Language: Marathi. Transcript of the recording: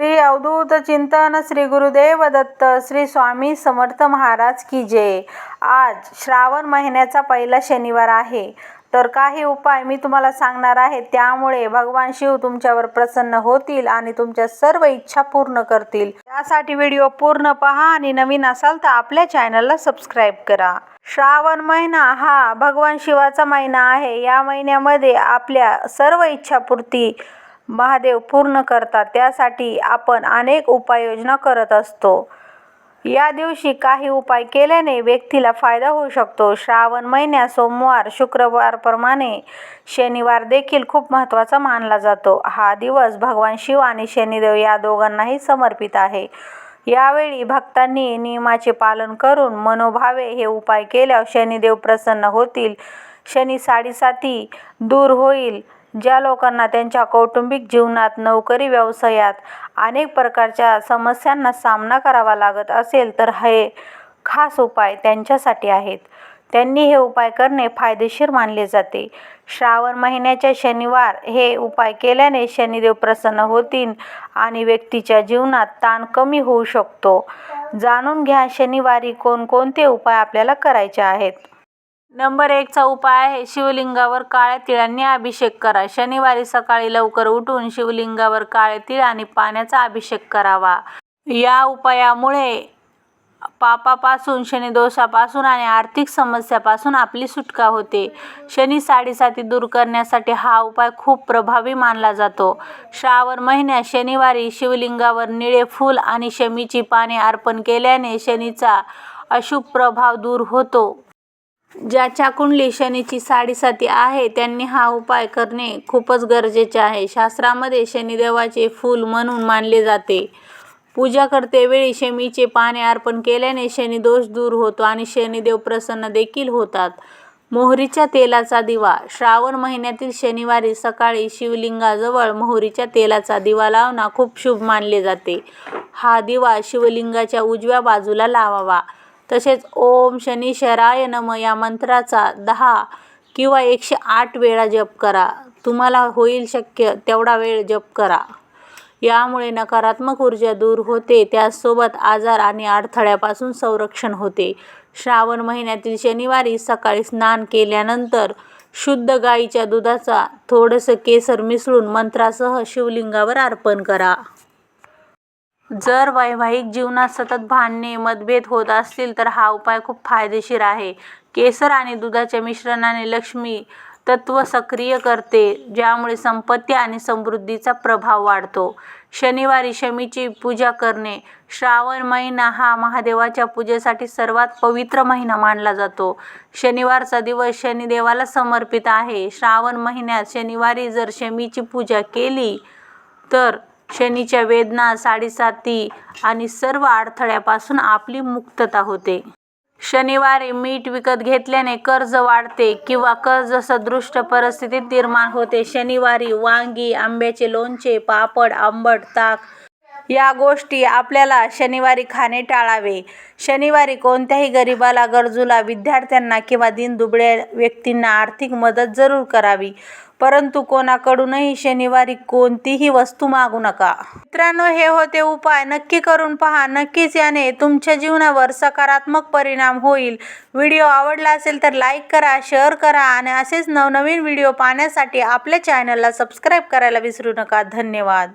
श्री अवधूत चिंतन श्री गुरुदेव दत्त श्री स्वामी समर्थ महाराज की जय. आज श्रावण महिन्याचा पहिला शनिवार आहे. तर काही उपाय मी तुम्हाला सांगणार आहे. त्यामुळे भगवान शिव तुमच्यावर प्रसन्न होतील आणि तुमच्या सर्व इच्छा पूर्ण करतील. त्यासाठी व्हिडिओ पूर्ण पहा आणि नवीन असाल तर आपल्या चॅनलला सबस्क्राईब करा. श्रावण महिना हा भगवान शिवाचा महिना आहे. या महिन्यामध्ये आपल्या सर्व इच्छापूर्ती महादेव पूर्ण करतात. त्यासाठी आपण अनेक उपाययोजना करत असतो. या दिवशी काही उपाय केल्याने व्यक्तीला फायदा होऊ शकतो. श्रावण महिन्यात सोमवार शुक्रवारप्रमाणे शनिवार देखील खूप महत्त्वाचा मानला जातो. हा दिवस भगवान शिव आणि शनिदेव या दोघांनाही समर्पित आहे. यावेळी भक्तांनी नियमाचे पालन करून मनोभावे हे उपाय केल्यावर शनिदेव प्रसन्न होतील. शनी साडेसाती दूर होईल. ज्या लोकांना त्यांच्या कौटुंबिक जीवनात नोकरी व्यवसायात अनेक प्रकारच्या समस्यांना सामना करावा लागत असेल तर हे खास उपाय त्यांच्यासाठी आहेत. त्यांनी हे उपाय करणे फायदेशीर मानले जाते. श्रावण महिन्याच्या शनिवार हे उपाय केल्याने शनिदेव प्रसन्न होतील आणि व्यक्तीच्या जीवनात ताण कमी होऊ शकतो. जाणून घ्या शनिवारी कोणकोणते उपाय आपल्याला करायचे आहेत. नंबर एकचा उपाय आहे शिवलिंगावर काळ्या तिळांनी अभिषेक करा. शनिवारी सकाळी लवकर उठून शिवलिंगावर काळे तिळ आणि पाण्याचा अभिषेक करावा. या उपायामुळे पापापासून शनिदोषापासून आणि आर्थिक समस्यापासून आपली सुटका होते. शनी साडेसाती दूर करण्यासाठी हा उपाय खूप प्रभावी मानला जातो. श्रावण महिन्यात शनिवारी शिवलिंगावर निळे फूल आणि शमीची पाने अर्पण केल्याने शनीचा अशुभ प्रभाव दूर होतो. ज्याच्या कुंडली शनीची साडेसाती आहे त्यांनी हा उपाय करणे खूपच गरजेचे आहे. शास्त्रामध्ये शनिदेवाचे फूल म्हणून मानले जाते. पूजा करतेवेळी शमीचे पाने अर्पण केल्याने शनिदोष दूर होतो आणि शनिदेव प्रसन्न देखील होतात. मोहरीच्या तेलाचा दिवा. श्रावण महिन्यातील शनिवारी सकाळी शिवलिंगाजवळ मोहरीच्या तेलाचा दिवा लावणं खूप शुभ मानले जाते. हा दिवा शिवलिंगाच्या उजव्या बाजूला लावावा. तसेच ओम शनी शराय नम या मंत्राचा दहा किंवा एकशे आठ वेळा जप करा. तुम्हाला होईल शक्य तेवढा वेळ जप करा. यामुळे नकारात्मक ऊर्जा दूर होते. त्याचसोबत आजार आणि अडथळ्यापासून संरक्षण होते. श्रावण महिन्यातील शनिवारी सकाळी स्नान केल्यानंतर शुद्ध गाईच्या दुधाचा थोडंसं केसर मिसळून मंत्रासह शिवलिंगावर अर्पण करा. जर वैवाहिक जीवनात सतत भांडणे मतभेद होत असतील तर हा उपाय खूप फायदेशीर आहे. केसर आणि दुधाच्या मिश्रणाने लक्ष्मी तत्व सक्रिय करते ज्यामुळे संपत्ती आणि समृद्धीचा प्रभाव वाढतो. शनिवारी शमीची पूजा करणे श्रावण महिना हा महादेवाच्या पूजेसाठी सर्वात पवित्र महिना मानला जातो. शनिवारचा दिवस शनिदेवाला समर्पित आहे. श्रावण महिन्यात शनिवारी जर शमीची पूजा केली तर शनीच्या वेदना साडेसाती आणि सर्व अडथळ्यापासून आपली मुक्तता होते. शनिवारी मीठ विकत घेतल्याने कर्ज वाढते किंवा कर्ज सदृष्ट परिस्थितीत निर्माण होते. शनिवारी वांगी आंब्याचे लोणचे पापड आंबट ताक या गोष्टी आपल्याला शनिवारी खाणे टाळावे. शनिवारी कोणत्याही गरिबाला गरजूला विद्यार्थ्यांना किंवा दिनदुबळ्या व्यक्तींना आर्थिक मदत जरूर करावी. परंतु कोणाकडूनही शनिवारी कोणतीही वस्तू मागू नका. मित्रांनो हे होते उपाय. नक्की करून पहा. नक्कीच याने तुमच्या जीवनावर सकारात्मक परिणाम होईल. व्हिडिओ आवडला असेल तर लाईक करा शेअर करा आणि असेच नवनवीन व्हिडिओ पाहण्यासाठी आपल्या चॅनलला सबस्क्राईब करायला विसरू नका. धन्यवाद.